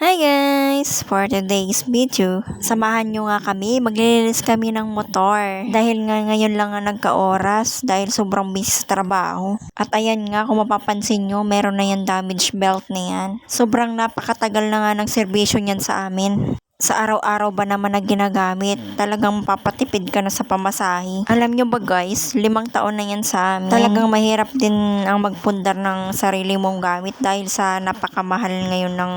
Hi guys! For today's video, samahan nyo nga kami, maglilinis kami ng motor. Dahil nga ngayon lang nga nagka-oras, dahil sobrang busy sa trabaho. At ayan nga, kung mapapansin nyo, meron na yan damage belt na yan. Sobrang napakatagal na nga ng serbisyo niyan sa amin. Sa araw-araw ba naman na ginagamit, talagang mapapatipid ka na sa pamasahe. Alam nyo ba guys, limang taon na yan sa amin. Talagang mahirap din ang magpundar ng sarili mong gamit dahil sa napakamahal ngayon ng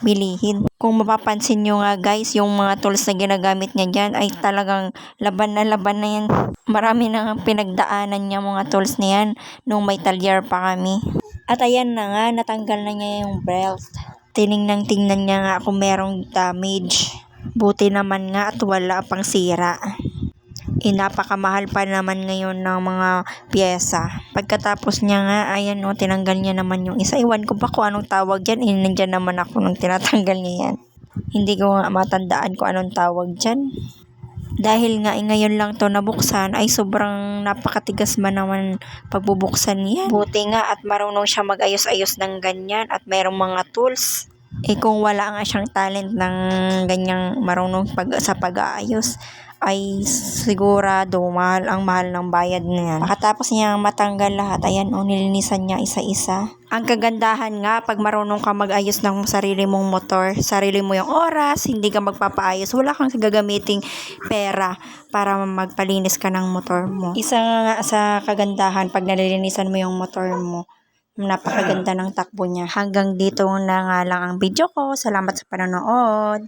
bilihin. Kung mapapansin nyo nga guys, yung mga tools na ginagamit niya dyan ay talagang laban na laban na yan. Marami na pinagdaanan niya mga tools na yan nung may talyar pa kami. At ayan na nga, natanggal na niya yung belt. Tiningnan tingnan niya nga kung merong damage. Buti naman nga at wala pang sira. Eh, napakamahal pa naman ngayon ng mga pyesa. Pagkatapos niya nga, ayan o, tinanggal niya naman yung isa. Iwan ko ba kung anong tawag dyan? Eh, nandyan naman ako nung tinatanggal niya yan. Hindi ko nga matandaan kung anong tawag dyan. Dahil nga eh, ngayon lang to nabuksan ay sobrang napakatigas man naman pagbubuksan niya. Buti nga at marunong siya mag-ayos-ayos ng ganyan at merong mga tools. Eh kung wala nga siyang talent ng ganyang marunong pag, sa pag-aayos ay sigurado mahal ang mahal ng bayad na yan. Pagkatapos niya matanggal lahat, ayan o, nilinisan niya isa-isa. Ang kagandahan nga, pag marunong ka mag-ayos ng sarili mong motor, sarili mo yung oras, hindi ka magpapaayos, wala kang gagamiting pera para magpalinis ka ng motor mo. Isa nga sa kagandahan, pag nalilinisan mo yung motor mo, napakaganda ng takbo niya. Hanggang dito na nga lang ang video ko. Salamat sa panonood.